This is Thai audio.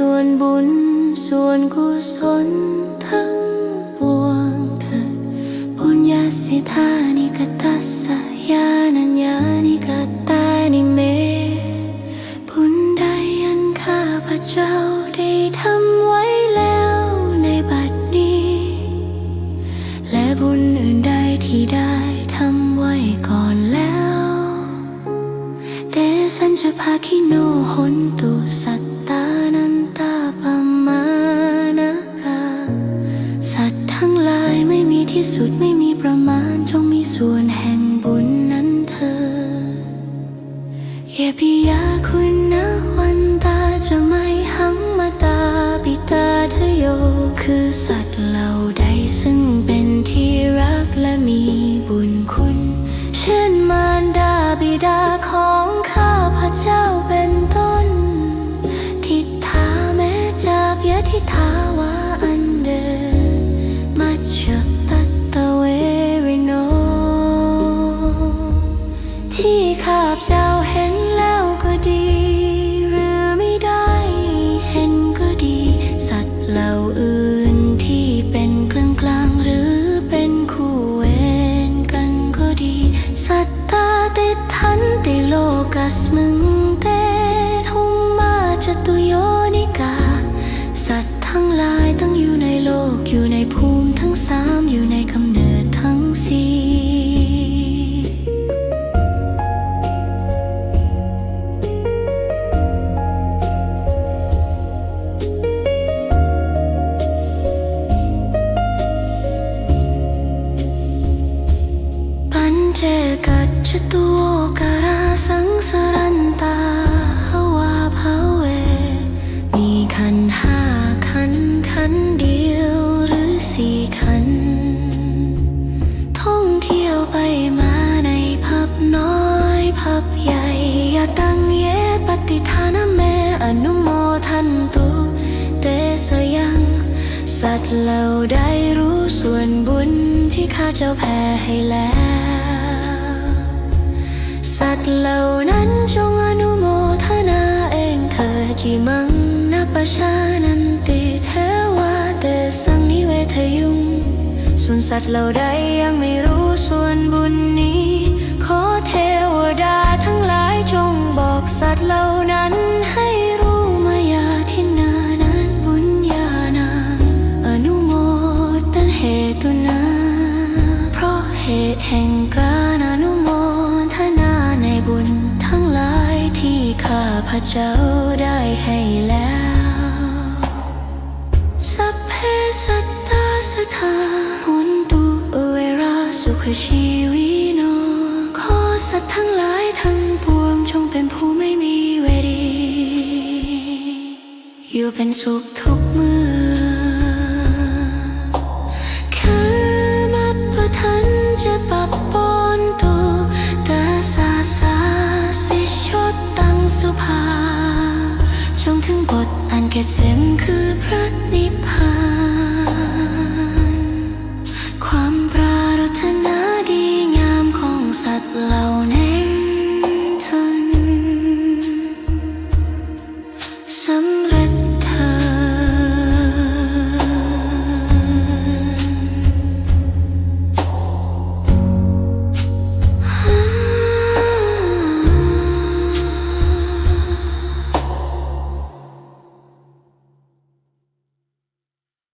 ส่วนบุญ ส่วนกุศลทั้งปวงเถิดปุญญาสิทานิกตัสสะยานัญญานิกตานิเมบุญใดอันข้าพระเจ้าได้ทำไว้แล้วในบัดนี้ และบุญอื่นใดที่ได้ทำไว้ก่อนแล้ว เตสัญจะภาคิโนหนตุสัต สุดไม่มีประมาณจงมีส่วนแห่งบุญนั้นเธอเยพิยาคุณนะวันตาจะไม่หังมาตาปิตาเธอโย คือสัตว์เหล่าใดซึ่งเป็นที่รักและมีบุญคุณ เช่นมารดาบิดา โลกัสมึงเตหุมมาจตุโยนิกาสัตว์ทั้งหลายตั้งอยู่ในโลกอยู่ในภูมิทั้งสามอยู่ในกำเนิดทั้งสี่ปัญเจกัจจตุโอกราสัง อยผับใหญ่ยาตั้งเยปฏิทานเมอนุโมทันตุเตสยัง สัตว์เหล่าใดรู้ส่วนบุญที่ข้าเจ้าแผ่ให้แล้ว สัตว์เหล่านั้นจงอนุโมทนาเองเธอจิมังนับประชานันติเทวาเตสังนิเวทยุง ส่วนสัตว์เหล่าใดยังไม่รู้ส่วนบุญนี้ จงบอกสัตว์เหล่านั้นให้รู้มายาที่นานั้นบุญญาณังอนุโมตันเหตุนา เพราะเหตุแห่งการอนุโมทนาในบุญทั้งหลายที่ข้าพระเจ้าได้ให้แล้ว สัพเพสัตตาสทาหุนตุเวราสุขชี อยู่เป็นสุขทุกเมื่อข้ามัประทันจะปับปนตูตาสาสาสิชดตังสุภา จงถึงบทอันเกษมคือพระนิพพาน